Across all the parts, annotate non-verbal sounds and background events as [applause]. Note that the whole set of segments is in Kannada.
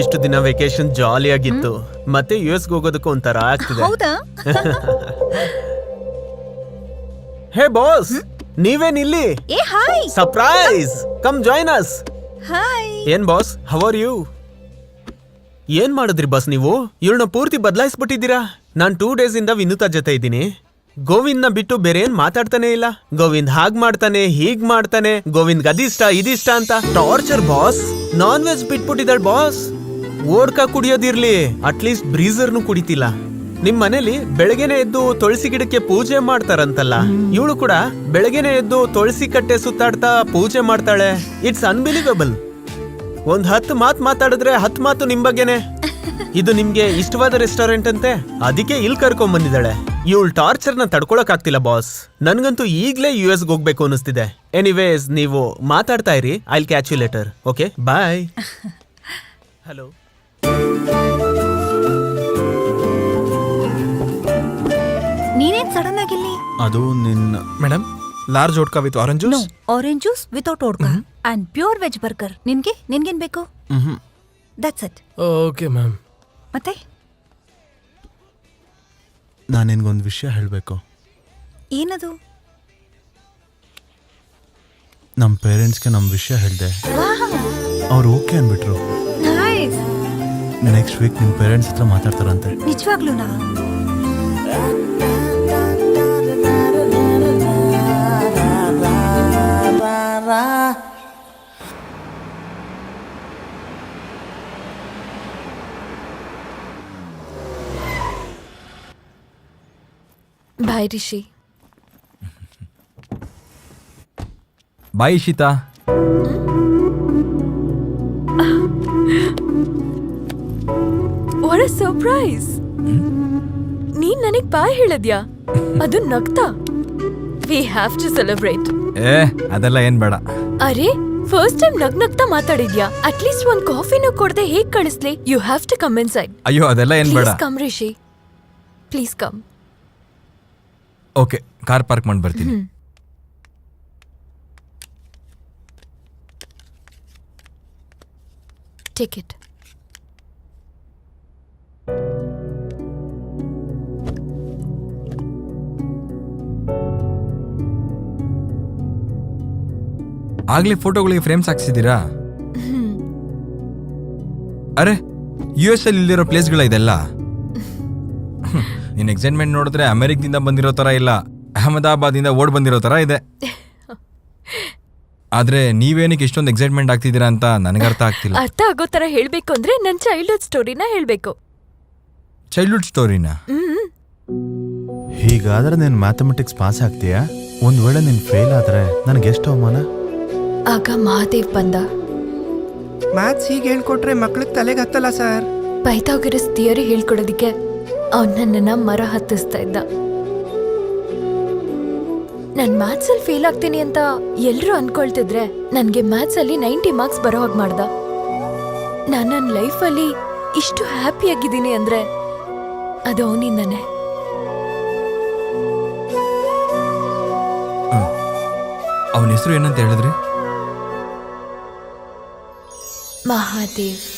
ಇಷ್ಟು ದಿನ ವೆಕೇಶನ್ ಜಾಲಿ ಆಗಿತ್ತು ಮತ್ತೆ ಯು ಎಸ್ ಹೋಗೋದಕ್ಕೂ ಒಂಥರ ಆಗ್ತಿದೆ. ಹೌದಾ? [laughs] ಹೇ ಬಾಸ್ ನೀವೇನ್ ಇಲ್ಲಿ ಏ hi! Surprise come join us hi! ಏನ್ ಬಾಸ್ ಹೌ ಆರ್ ಯು ಏನ್ ಮಾಡಿದ್ರಿ ಬಾಸ್ ನೀವು? ಇವಳನ್ನ ಪೂರ್ತಿ ಬದಲಾಯಿಸ್ಬಿಟ್ಟಿದ್ದೀರಾ? ನಾನು ಟೂ ಡೇಸ್ ಇಂದ ವಿನುತಾ ಜೊತೆ ಇದ್ದೀನಿ. ಗೋವಿಂದ್ನ ಬಿಟ್ಟು ಬೇರೆ ಏನ್ ಮಾತಾಡ್ತಾನೆ ಇಲ್ಲ. ಗೋವಿಂದ್ ಹಾಗ್ ಮಾಡ್ತಾನೆ ಹೀಗ್ ಮಾಡ್ತಾನೆ. ಗೋವಿಂದ್ ಅದಿಷ್ಟ ಇದಿಷ್ಟ ಅಂತ. ಟಾರ್ಚರ್ ಬಾಸ್ ನಾನ್ ವೆಜ್ ಬಿಟ್ಬಿಟ್ಟಿದ್ದಾಳೆ ಬಾಸ್ ಓಡ್ಕ ಕುಡಿಯೋದಿರ್ಲಿ ಅಟ್ಲೀಸ್ಟ್ ಬ್ರೀಸರ್ನು ಕುಡಿತಿಲ್ಲ. ನಿಮ್ ಮನೇಲಿ ಬೆಳಗ್ಗೆನೆ ಎದ್ದು ತುಳಸಿ ಗಿಡಕ್ಕೆ ಪೂಜೆ ಮಾಡ್ತಾರಂತಲ್ಲ ಇವಳು ಕೂಡ ಬೆಳಗ್ಗೆನೆ ಎದ್ದು ತುಳಸಿ ಕಟ್ಟೆ ಸುತ್ತಾಡ್ತಾ ಪೂಜೆ ಮಾಡ್ತಾಳೆ. ಇಟ್ಸ್ ಅನ್ಬಿಲಿವೇಬಲ್ ಒಂದ್ ಹತ್ತು ಮಾತು ಮಾತಾಡಿದ್ರೆ ಹತ್ತು ಮಾತು ನಿಮ್ ಬಗ್ಗೆನೆ. ಇದು ನಿಮ್ಗೆ ಇಷ್ಟವಾದ ರೆಸ್ಟೋರೆಂಟ್ ಅಂತೆ? ಅದಕ್ಕೆ ಇಲ್ಲಿ ಕರ್ಕೊಂಡ್ ಬಂದಿದ್ದಾಳೆ. ಇವಳು ಟಾರ್ಚರ್ನ ತಡ್ಕೊಳಕ್ ಆಗ್ತಿಲ್ಲ ಬಾಸ್ ನನ್ಗಂತೂ ಈಗ್ಲೇ ಯು ಎಸ್ ಹೋಗ್ಬೇಕು ಅನಿಸ್ತಿದೆ ಎನಿವೇಸ್ ನೀವು ಮಾತಾಡ್ತಾ ಇರಿ I catch you later okay bye hello ನೀನೇನ್ ಸಡನ್ ಆಗಿ ಇಲ್ಲಿ? ಅದು ನಿನ್ನ madam large vodka with orange juice orange juice without vodka and pure veg burger ನಿನ್ಗೆ? ನಿನ್ಗೇನ್ ಬೇಕು? That's it okay ma'am. ಮತ್ತೆ? ನಾನು ನಿನ್ಗೊಂದು ವಿಷಯ ಹೇಳಬೇಕು. ಏನದು? ನಮ್ಮ ಪೇರೆಂಟ್ಸ್ಗೆ ನಮ್ಮ ವಿಷಯ ಹೇಳಿದೆ. ಅವ್ರು ಓಕೆ ಅಂದ್ಬಿಟ್ರು ನೈಸ್ ನೆಕ್ಸ್ಟ್ ವೀಕ್ ನಿಮ್ಮ ಪೇರೆಂಟ್ಸ್ ಹತ್ರ ಮಾತಾಡ್ತಾರಂತೆ. ನಿಜವಾಗ್ಲೂನಾ bye Rishi. Bye Ishita surprise ನೀನ್ ನನಗ್ ಬಾಯ್ ಹೇಳದ್ಯಾ? ಅದು ನಗ್ತಾ? ವಿ ಹ್ಯಾವ್ ಟು ಸೆಲೆಬ್ರೇಟ್ ಏ ಅದೆಲ್ಲ ಏನ್ ಬೇಡ. ಅರೆ ಫಸ್ಟ್ ಟೈಮ್ ನಗ್ ನಗ್ತಾ ಮಾತಾಡಿದ್ಯಾ? ಅಟ್ಲೀಸ್ಟ್ ಒಂದ್ ಕಾಫಿನೂ ಕೊಡದೆ ಹೇಗ್ ಕಳಿಸ್ಲಿ? You have to come inside ಅಯ್ಯೋ ಅದೆಲ್ಲ ಏನ್ ಬೇಡ. Please come Rishi please come okay car park ಮಾಡಿ ಬರ್ತೀನಿ ಟೇಕ್ ಇಟ್ ಆಗ್ಲೇ ಫೋಟೋಗಳಿಗೆ ಫ್ರೇಮ್ಸ್ ಹಾಕ್ಸಿದ್ದೀರಾ? ಅರೆ ಯು ಎಸ್ ಅಲ್ಲಿ ಇಲ್ಲಿರೋ ಪ್ಲೇಸ್ಗಳ ಇದೆಲ್ಲ. ನಿನ್ನ ಎಕ್ಸೈಟ್ಮೆಂಟ್ ನೋಡಿದ್ರೆ ಅಮೆರಿಕದಿಂದ ಬಂದಿರೋ ತರ ಇಲ್ಲ ಅಹಮದಾಬಾದಿಂದ ಓಡ್ ಬಂದಿರೋ ತರ ಇದೆ. ಆದ್ರೆ ನೀವೇನಕ್ಕೆ ಇಷ್ಟೊಂದು ಎಕ್ಸೈಟ್ಮೆಂಟ್ ಆಗ್ತಿದ್ದೀರಾ ಅಂತ ನನಗೆ ಅರ್ಥ ಆಗ್ತಿಲ್ಲ. ಅರ್ಥ ಆಗೋ ತರ ಹೇಳಬೇಕು ಅಂದ್ರೆ ನನ್ನ ಚೈಲ್ಡ್ಹುಡ್ ಸ್ಟೋರಿನ ಹೇಳಬೇಕು. ಚೈಲ್ಡ್ಹುಡ್ ಸ್ಟೋರಿನ ಹ್ಮ್. ಹೀಗಾದ್ರೆ ನೀನು ಮ್ಯಾಥಮೆಟಿಕ್ಸ್ ಪಾಸ್ ಆಗ್ತೀಯಾ? ಒಂದು ವೇಳೆ ನೀನು ಫೇಲ್ ಆದರೆ ನನಗೆ ಎಷ್ಟು ಅವಮಾನ? ಆಗ ಮಹಾದೇವ್ ಬಂದ. ಮ್ಯಾಥ್ಸ್ ಹೀಗೆ ಹೇಳ್ಕೊಟ್ರೆ ಮಕ್ಳಿಗೆ ತಲೆಗೆ ಹತ್ತಲ್ಲ ಸರ್? ಪೈಥಾಗರಸ್ ಥಿಯರಿ ಹೇಳ್ಕೊಡೋದಿಕ್ಕೆ ಅವನ್ ನನ್ನನ್ನ ಮರ ಹತ್ತಿಸ್ತಾ ಇದ್ದ. ನಾನು ಮ್ಯಾಥ್ಸ್ ಅಲ್ಲಿ ಫೇಲ್ ಆಗ್ತೀನಿ ಅಂತ ಎಲ್ರು ಅನ್ಕೊಳ್ತಿದ್ರೆ ನನ್ಗೆ ಮ್ಯಾಥ್ಸ್ ಅಲ್ಲಿ ನೈಂಟಿ ಮಾರ್ಕ್ಸ್ ಬರೋ ಹಾಗೆ ಮಾಡ್ದ. ನಾನು ನನ್ನ ಲೈಫಲ್ಲಿ ಇಷ್ಟು ಹ್ಯಾಪಿಯಾಗಿದ್ದೀನಿ ಅಂದ್ರೆ ಅದು ಅವನಿಂದನೇ. ಅವನ ಹೆಸರು ಏನಂತ ಹೇಳಿದ್ರಿ? Mahadev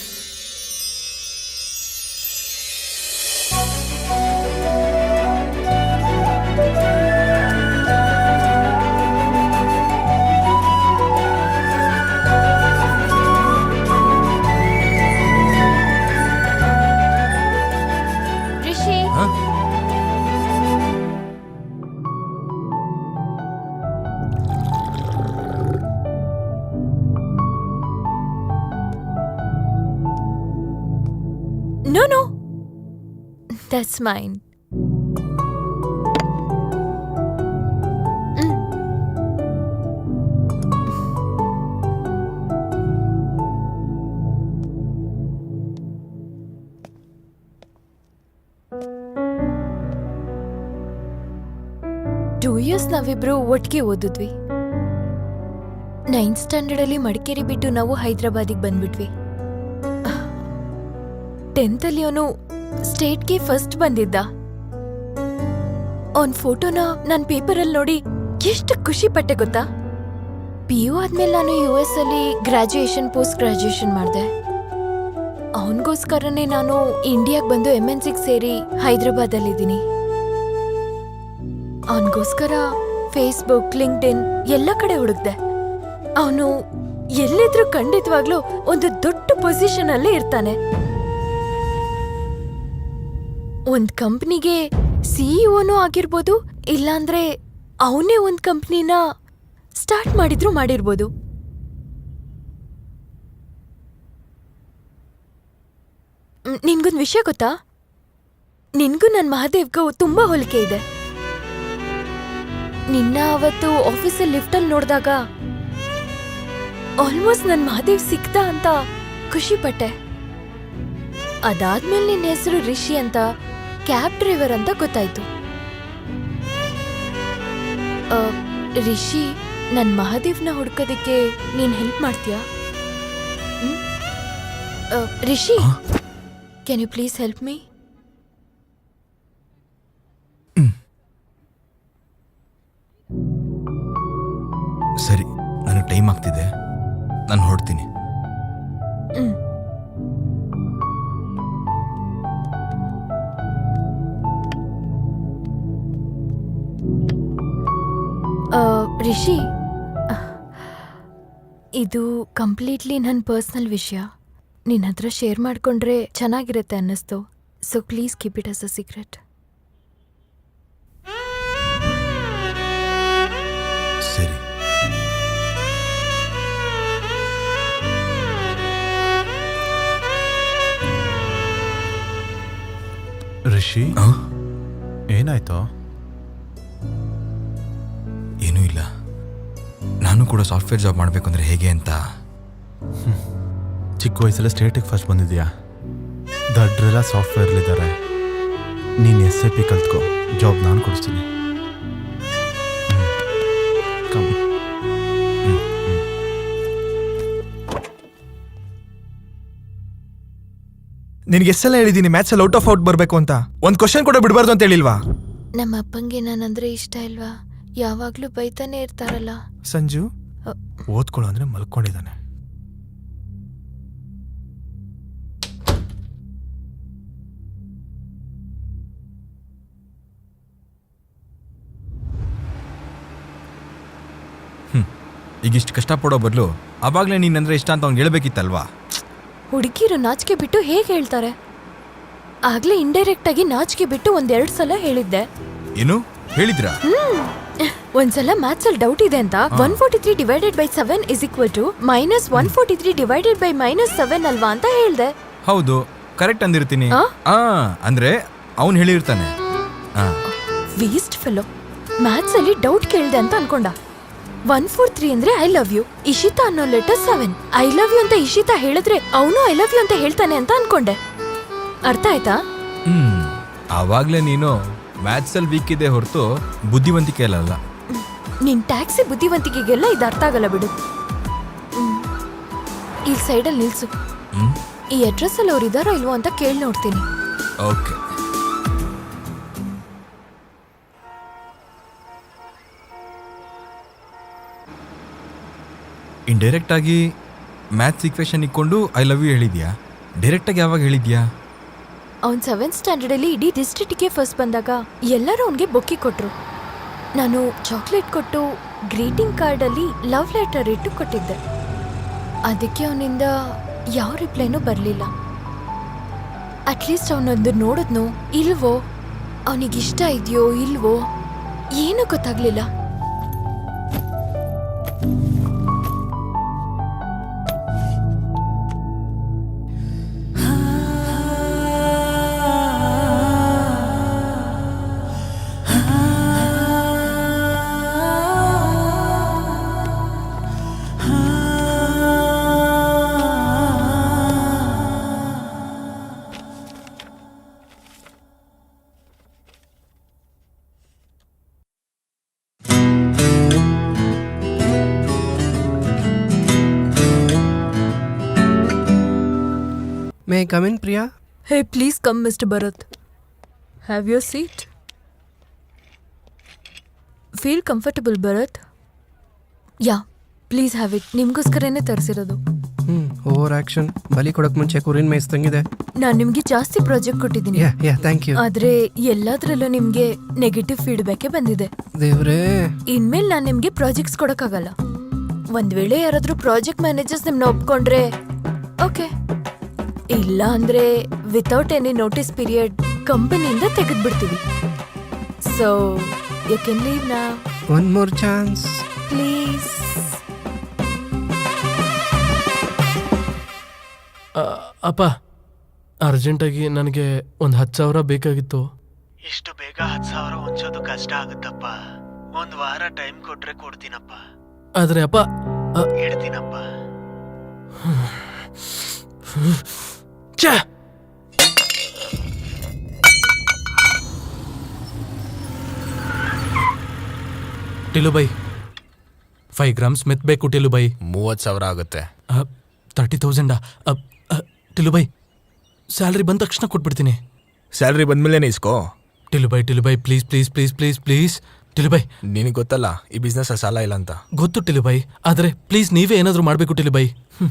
That's mine. Mm. Years ನಾವಿಬ್ರು ಒಟ್ಟಿಗೆ ಓದಿದ್ವಿ ನೈನ್ತ್ ಸ್ಟ್ಯಾಂಡರ್ಡ್ ಅಲ್ಲಿ ಮಡಿಕೇರಿ ಬಿಟ್ಟು ನಾವು ಹೈದ್ರಾಬಾದಿಗೆ ಬಂದ್ಬಿಟ್ವಿ ಟೆಂತ್ ಅಲ್ಲಿ ಅವನು ಸ್ಟೇಟ್ಗೆ ಫಸ್ಟ್ ಬಂದಿದ್ದ. ಅವನ್ ಫೋಟೋನ ಪೇಪರ್ ಪೇಪರಲ್ಲಿ ನೋಡಿ ಎಷ್ಟು ಖುಷಿ ಪಟ್ಟೆ ಗೊತ್ತಾ? ಪಿ ಯು ಆದ್ಮೇಲೆ ನಾನು ಯು ಎಸ್ ಅಲ್ಲಿ ಗ್ರಾಜುಯೇಷನ್ ಪೋಸ್ಟ್ ಗ್ರಾಜುಯೇಷನ್ ಮಾಡಿದೆ. ಅವನಿಗೋಸ್ಕರನೇ ನಾನು ಇಂಡಿಯಾಗ್ ಬಂದು ಎಂ ಎನ್ ಸಿಗೆ ಸೇರಿ ಹೈದರಾಬಾದಲ್ಲಿದ್ದೀನಿ. ಅವನಿಗೋಸ್ಕರ ಫೇಸ್ಬುಕ್ ಲಿಂಕ್ಡ್ ಇನ್ ಎಲ್ಲ ಕಡೆ ಹುಡುಕ್ದೆ. ಅವನು ಎಲ್ಲಿದ್ರು ಖಂಡಿತವಾಗ್ಲೂ ಒಂದು ದೊಡ್ಡ ಪೊಸಿಷನ್ ಅಲ್ಲೇ ಇರ್ತಾನೆ. ಒಂದ್ ಕಂಪ್ನಿಗೆ ಸಿಇಒನೂ ಆಗಿರ್ಬೋದು, ಇಲ್ಲಾಂದ್ರೆ ಅವನೇ ಒಂದ್ ಕಂಪ್ನಿನ ಸ್ಟಾರ್ಟ್ ಮಾಡಿದ್ರು ಮಾಡಿರ್ಬೋದು. ನಿನ್ಗೊಂದು ನಿನ್ಗೊಂದ್ ವಿಷಯ ಗೊತ್ತಾ? ನಿನ್ಗೂ ನನ್ ಮಹಾದೇವ್ಗೂ ತುಂಬಾ ಹೋಲಿಕೆ ಇದೆ. ನಿನ್ನ ಅವತ್ತು ಆಫೀಸಲ್ಲಿ ಲಿಫ್ಟಲ್ಲಿ ನೋಡಿದಾಗ ಆಲ್ಮೋಸ್ಟ್ ನನ್ ಮಹಾದೇವ್ ಸಿಕ್ತ ಅಂತ ಖುಷಿ ಪಟ್ಟೆ. ಅದಾದ್ಮೇಲೆ ನಿನ್ನ ಹೆಸರು ರಿಷಿ ಅಂತ ಕ್ಯಾಬ್ ಡ್ರೈವರ್ ಅಂತ ಗೊತ್ತಾಯ್ತು. ಆ, ರಿಷಿ ನನ್ ಮಹಾದೇವ್ನ ಹುಡ್ಕೋದಕ್ಕೆ ನೀನ್ ಹೆಲ್ಪ್ ಮಾಡ್ತೀಯಾ? ಹ್ಮ್? ಆ, Rishi can you please help me ಸರಿ ನನಗೆ ಟೈಮ್ ಆಗ್ತಿದೆ. ನಾನು ಹೊರಡ್ತೀನಿ. ರಿಷಿ ಇದು ಕಂಪ್ಲೀಟ್ಲಿ ನನ್ನ ಪರ್ಸ್ನಲ್ ವಿಷಯ. ನಿನ್ನ ಹತ್ರ ಶೇರ್ ಮಾಡಿಕೊಂಡ್ರೆ ಚೆನ್ನಾಗಿರುತ್ತೆ ಅನ್ನಿಸ್ತು. So please keep it as a secret ಸರಿ? ಏನಾಯ್ತು? ನಾನು ಕೂಡ ಸಾಫ್ಟ್ವೇರ್ ಜಾಬ್ ಮಾಡಬೇಕು ಅಂದರೆ ಹೇಗೆ ಅಂತ? ಚಿಕ್ಕ ವಯಸ್ಸಲ್ಲೇ ಸ್ಟೇಟಿಗೆ ಫಸ್ಟ್ ಬಂದಿದ್ಯಾ ದಡ್ರೆಲ್ಲ ಸಾಫ್ಟ್ವೇರ್ಲಿದ್ದಾರೆ. ನೀನು ಎಸ್ ಎ ಪಿ ಕಲ್ತ್ಕೊ ಜಾಬ್ ನಾನು ಕೊಡಿಸ್ತೀನಿ. ನಿನಗೆ ಎಷ್ಟೆಲ್ಲ ಹೇಳಿದೀನಿ ಮ್ಯಾಚ್ ಅಲ್ಲಿ ಔಟ್ ಆಫ್ ಔಟ್ ಬರಬೇಕು ಅಂತ. ಒಂದು ಕ್ವಶನ್ ಕೂಡ ಬಿಡಬಾರ್ದು ಅಂತ ಹೇಳಿಲ್ವಾ? ನಮ್ಮ ಅಪ್ಪಂಗೆ ನಾನಂದ್ರೆ ಇಷ್ಟ ಇಲ್ವಾ? ಯಾವಾಗ್ಲೂ ಬೈತಾನೆ ಇರ್ತಾರಲ್ಲ. ಸಂಜು? ಅ. ಓದ್ಕೊಳ್ಳೋ ಅಂದ್ರೆ ಮಲ್ಕೊಂಡಿದ್ದಾನೆ. ಈಗ ಇಷ್ಟು ಕಷ್ಟಪಡೋ ಬದಲು ಅವಾಗಲೇ ನೀನಂದ್ರೆ ಇಷ್ಟ ಅಂತ ಅವ್ನು ಹೇಳ್ಬೇಕಿತ್ತಲ್ವಾ? ಹುಡುಗಿರು ನಾಚಿಕೆ ಬಿಟ್ಟು ಹೇಗೆ ಹೇಳ್ತಾರೆ? ಆಗ್ಲೇ ಇಂಡೈರೆಕ್ಟ್ ಆಗಿ ನಾಚಿಕೆ ಬಿಟ್ಟು ಒಂದೆರಡು ಸಲ ಹೇಳಿದ್ದೆ. ಏನು? ಹೇಳಿದ್ರಾ? [laughs] ಒಂದ್ಸಲ ಮ್ಯಾಥ್ಸ್ ಅಲ್ಲಿ ಡೌಟ್ ಇದೆ ಅಂತ one forty three divided by seven is equal to minus one forty three divided by minus seven ಅಲ್ವಾ ಅಂತ ಹೇಳ್ದೆ. ಹೌದು ಕರೆಕ್ಟ್ ಅಂದಿರ್ತೀನಿ. ಆ? ಆ ಅಂದ್ರೆ ಅವನು ಹೇಳಿರ್ತಾನೆ. ಆ, ವೇಸ್ಟ್ ಫೆಲೋ ಮ್ಯಾಥ್ಸ್ ಅಲ್ಲಿ ಡೌಟ್ ಕೇಳ್ದೆ ಅಂತ ಅನ್ಕೊಂಡ. ಒನ್ ಫೋರ್ ತ್ರೀ ಅಂದ್ರೆ ಐ ಲವ್ ಯು ಇಶಿತಾ ಅನ್ನೋ letter seven I love you ಅಂತ ಇಶಿತಾ ಹೇಳಿದ್ರೆ ಅವನು ಐ ಲವ್ ಯು ಅಂತ ಹೇಳ್ತಾನೆ ಅಂತ ಅನ್ಕೊಂಡೆ. ಅರ್ಥ ಆಯ್ತಾ? ಹ್ಮ್ ಆವಾಗ್ಲೇ ನೀನು ಮ್ಯಾಥ್ಸ್ ಅಲ್ಲಿ ವೀಕ್ ಇದೆ ಹೊರತು ಬುದ್ಧಿವಂತಿಕೆ ಅಲ್ಲ ನಿನ್ ಟ್ಯಾಕ್ಸಿ ಬುದ್ಧಿವಂತಿಕೆಗೆಲ್ಲ ಇದು ಅರ್ಥ ಆಗಲ್ಲ ಬಿಡು. ಹ್ಮ್. ಈ ಸೈಡಲ್ಲಿ ನಿಲ್ಸು. ಹ್ಮ್? ಈ ಅಡ್ರೆಸ್ ಅಲ್ಲಿ ಅವ್ರು ಇದಾರೋ ಇಲ್ವೋ ಅಂತ ಕೇಳಿ ನೋಡ್ತೀನಿ. ಓಕೆ. ಇಂಡೈರೆಕ್ಟ್ ಆಗಿ ಮ್ಯಾಥ್ಸ್ ಇಕ್ವೇಶನ್ ಇಕ್ಕೊಂಡು ಐ ಲವ್ ಯು ಹೇಳಿದ್ಯಾ? ಡೈರೆಕ್ಟ್ ಆಗಿ ಯಾವಾಗ ಹೇಳಿದ್ಯಾ? ಅವ್ನ್ ಸೆವೆಂತ್ ಸ್ಟ್ಯಾಂಡರ್ಡಲ್ಲಿ ಇಡೀ ಡಿಸ್ಟ್ರಿಕ್ಟ್ಗೆ ಫಸ್ಟ್ ಬಂದಾಗ ಎಲ್ಲರೂ ಅವನಿಗೆ ಬೊಕ್ಕಿ ಕೊಟ್ರು. ನಾನು ಚಾಕ್ಲೇಟ್ ಕೊಟ್ಟು ಗ್ರೀಟಿಂಗ್ ಕಾರ್ಡಲ್ಲಿ ಲವ್ ಲೆಟರ್ ಇಟ್ಟು ಕೊಟ್ಟಿದ್ದೆ. ಅದಕ್ಕೆ ಅವನಿಂದ ಯಾವ ರಿಪ್ಲೈನೂ ಬರಲಿಲ್ಲ. ಅಟ್ಲೀಸ್ಟ್ ಅವನೊಂದು ನೋಡಿದ್ನೋ, ಇಲ್ವೋ? ಅವನಿಗಿಷ್ಟ ಇದೆಯೋ, ಇಲ್ವೋ? ಏನೂ ಗೊತ್ತಾಗ್ಲಿಲ್ಲ. May in Priya hey please come mister Bharat have your seat feel comfortable Bharat ya please have it ನಿಮಗೋಸ್ಕರನೇ ತರಿಸಿರೋದು. Hmm over action. ಬಲಿ ಕೊಡಕ್ ಮುಂಚೆ ಕುರಿನ್ ಮೇಯಿಸ್ದಂಗಿದೆ ನಾನು ನಿಮಗೆ ಜಾಸ್ತಿ ಪ್ರಾಜೆಕ್ಟ್ ಕೊಟ್ಟಿದ್ದೀನಿ. ಯಾ ಯಾ ಥ್ಯಾಂಕ್ ಯು ಆದ್ರೆ ಎಲ್ಲಾದ್ರಲ್ಲೂ ನಿಮಗೆ ನೆಗೆಟಿವ್ ಫೀಡ್ಬ್ಯಾಕೇ ಬಂದಿದೆ. ದೇವ್ರೇ. ಇನ್ಮೇಲೆ ನಾನು ನಿಮಗೆ ಪ್ರಾಜೆಕ್ಟ್ಸ್ ಕೊಡಕ್ಕಾಗಲ್ಲ. ಒಂದ್ ವೇಳೆ ಯಾರಾದ್ರೂ ಪ್ರಾಜೆಕ್ಟ್ ಮ್ಯಾನೇಜರ್ಸ್ ನಿಮ್ಮನ್ನ ಒಪ್ಕೊಂಡ್ರೆ ಓಕೆ ಇಲ್ಲ ಅಂದ್ರೆ ವಿತೌಟ್ ಎನಿ ನೋಟಿಸ್ ಪೀರಿಯಡ್ ಕಂಪನಿಯಿಂದ ತೆಗೆದ್ಬಿಡ್ತೀವಿ. ಸೊ ಯು ಕೆನ್ ಲೀವ್ ನಾ ಒನ್ ಮೋರ್ ಚಾನ್ಸ್ ಪ್ಲೀಸ್ ಅಪ್ಪ ಅರ್ಜೆಂಟಾಗಿ ನನಗೆ ಒಂದು ಹತ್ತು ಸಾವಿರ ಬೇಕಾಗಿತ್ತು. ಇಷ್ಟು ಬೇಗ ಹತ್ತು ಸಾವಿರ ಹೊಂಚೋದು ಕಷ್ಟ ಆಗುತ್ತಪ್ಪ. ಒಂದು ವಾರ ಟೈಮ್ ಕೊಟ್ರೆ ಕೊಡ್ತೀನಪ್ಪ. ಆದರೆ ಅಪ್ಪ ಹೇಳ್ತೀನಪ್ಪ ಇಡ್ತೀನಪ್ಪ. [laughs] ಛೆ! ಟಿಲುಬೈ ಫೈವ್ ಗ್ರಾಮ್ಸ್ ಬೇಕು ಟಿಲುಬೈ. ಮೂವತ್ತು ಸಾವಿರ ಆಗುತ್ತೆ. ತರ್ಟಿ ತೌಸಂಡಾ ಟಿಲುಬೈ ಸ್ಯಾಲ್ರಿ ಬಂದ ತಕ್ಷಣ ಕೊಟ್ಬಿಡ್ತೀನಿ. ಸ್ಯಾಲ್ರಿ ಬಂದ್ಮೇಲೆ ಇಸ್ಕೋ. Tilubai Tilubai please please please please please Tilubai. ನಿನಗೆ ಗೊತ್ತಲ್ಲ ಈ ಬಿಸ್ನೆಸ್ ಸಾಲ ಇಲ್ಲ ಅಂತ. ಗೊತ್ತು ಟಿಲುಬೈ ಆದರೆ ಪ್ಲೀಸ್ ನೀವೇ ಏನಾದರೂ ಮಾಡಬೇಕು ಟಿಲುಬೈ. ಹ್ಞೂ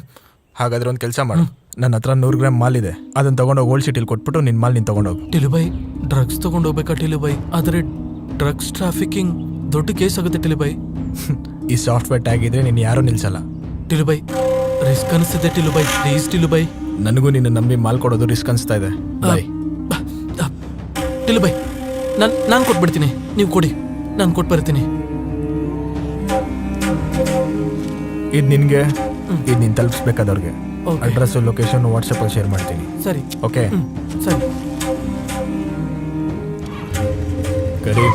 ಹಾಗಾದ್ರೆ ಒಂದು ಕೆಲಸ ಮಾಡು. ನನ್ನ ಹತ್ರ ನೂರು ಗ್ರಾಮ್ ಮಾಲ್ ಇದೆ. ಅದನ್ನ ತಗೊಂಡೋಗಿ ಓಲ್ಡ್ ಸಿಟಿಲಿ ಕೊಟ್ಬಿಟ್ಟು ನಿನ್ನ ಮಾಲ್ ನೀನು ತಗೊಂಡೋಗು. ಟಿಲುಬೈ ಡ್ರಗ್ಸ್ ತಗೊಂಡೋಗ್ಬೇಕಾ ಟಿಲು ಬೈ ಆದರೆ ಡ್ರಗ್ಸ್ ಟ್ರಾಫಿಕಿಂಗ್ ದೊಡ್ಡ ಕೇಸ್ ಆಗುತ್ತೆ ಟಿಲುಬೈ. [laughs] ಈ ಸಾಫ್ಟ್ವೇರ್ ಟ್ಯಾಗ್ ಇದ್ರೆ ನೀನು ಯಾರೂ ನಿಲ್ಸಲ್ಲ. ಟಿಲುಬೈ ರಿಸ್ಕ್ ಅನಿಸ್ತಿದೆ ಟಿಲುಬೈ ಪ್ಲೀಸ್ ಟಿಲುಬೈ. ನನಗೂ ನಿನ್ನ ನಂಬಿ ಮಾಲ್ ಕೊಡೋದು ರಿಸ್ಕ್ ಅನಿಸ್ತಾ ಇದೆ. ಬಾಯ್ ಟಿಲುಬೈ ನಾನು ನಾನು ಕೊಟ್ಬಿಡ್ತೀನಿ. ನೀವು ಕೊಡಿ ನಾನು ಕೊಟ್ಟು ಬರ್ತೀನಿ. ಇದು ನಿನಗೆ ಇದು ನೀನು ತಲುಪಿಸ್ಬೇಕಾದವ್ರಿಗೆ. Okay. ಅಡ್ರೆಸ್ಸು ಲೊಕೇಶನ್ ವಾಟ್ಸಪ್ಪಲ್ಲಿ ಶೇರ್ ಮಾಡ್ತೀನಿ. ಸರಿ. ಓಕೆ ಹ್ಞೂ ಸರಿ. ಕರಿ